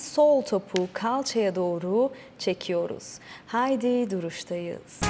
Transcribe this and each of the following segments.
Sol topu kalçaya doğru çekiyoruz. Haydi duruştayız.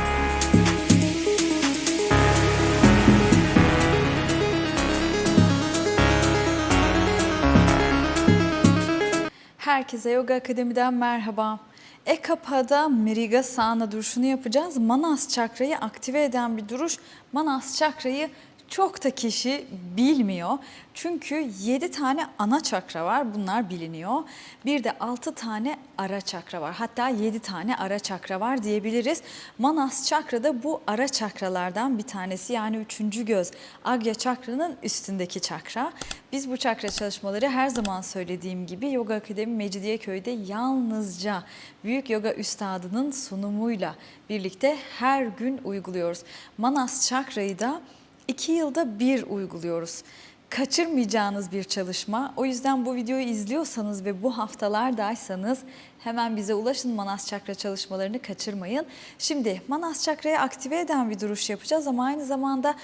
Herkese Yoga Akademi'den merhaba. Ekapa'da Mrigasana duruşunu yapacağız. Manas çakrayı aktive eden bir duruş. Manas çakrayı çok da kişi bilmiyor. Çünkü 7 tane ana çakra var. Bunlar biliniyor. Bir de 6 tane ara çakra var. Hatta 7 tane ara çakra var diyebiliriz. Manas çakra da bu ara çakralardan bir tanesi. Yani üçüncü göz. Agya çakranın üstündeki çakra. Biz bu çakra çalışmaları her zaman söylediğim gibi Yoga Akademi Mecidiyeköy'de yalnızca büyük yoga üstadının sunumuyla birlikte her gün uyguluyoruz. Manas çakrayı da iki yılda bir uyguluyoruz. Kaçırmayacağınız bir çalışma. O yüzden bu videoyu izliyorsanız ve bu haftalardaysanız hemen bize ulaşın Manas Çakra çalışmalarını kaçırmayın. Şimdi Manas Çakra'yı aktive eden bir duruş yapacağız ama aynı zamanda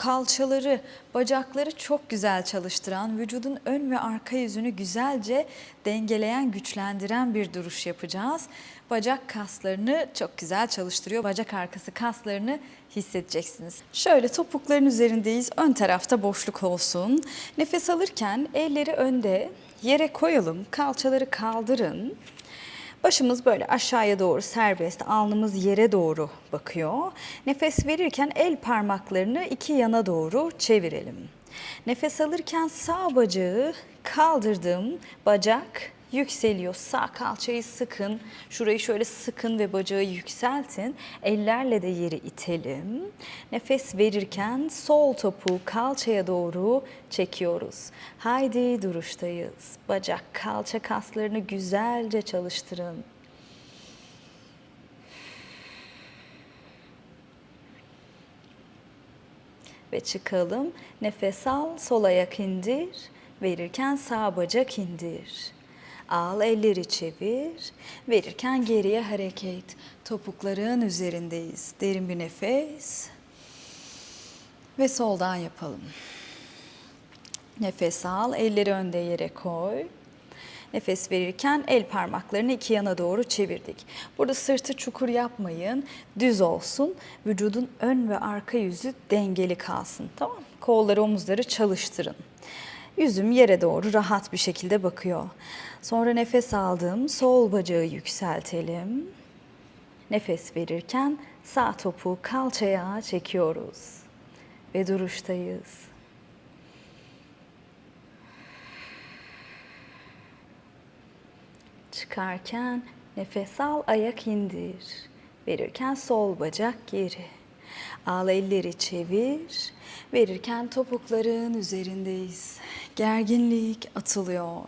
kalçaları, bacakları çok güzel çalıştıran, vücudun ön ve arka yüzünü güzelce dengeleyen, güçlendiren bir duruş yapacağız. Bacak kaslarını çok güzel çalıştırıyor. Bacak arkası kaslarını hissedeceksiniz. Şöyle topukların üzerindeyiz. Ön tarafta boşluk olsun. Nefes alırken elleri önde yere koyalım. Kalçaları kaldırın. Başımız böyle aşağıya doğru serbest, alnımız yere doğru bakıyor. Nefes verirken el parmaklarını iki yana doğru çevirelim. Nefes alırken sağ bacağı kaldırdım, bacak yükseliyor. Sağ kalçayı sıkın, şurayı şöyle sıkın ve bacağı yükseltin. Ellerle de yeri itelim. Nefes verirken sol topu kalçaya doğru çekiyoruz. Haydi duruştayız. Bacak, kalça kaslarını güzelce çalıştırın. Ve çıkalım. Nefes al, sol ayak indir. Verirken sağ bacak indir. Al elleri çevir. Verirken geriye hareket. Topukların üzerindeyiz. Derin bir nefes. Ve soldan yapalım. Nefes al, elleri önde yere koy. Nefes verirken el parmaklarını iki yana doğru çevirdik. Burada sırtı çukur yapmayın. Düz olsun. Vücudun ön ve arka yüzü dengeli kalsın. Tamam mı? Kolları, omuzları çalıştırın. Yüzüm yere doğru rahat bir şekilde bakıyor. Sonra nefes aldım. Sol bacağı yükseltelim. Nefes verirken sağ topu kalçaya çekiyoruz. Ve duruştayız. Çıkarken nefes al, ayak indir. Verirken sol bacak geri. Al elleri çevir. Verirken topukların üzerindeyiz. Gerginlik atılıyor.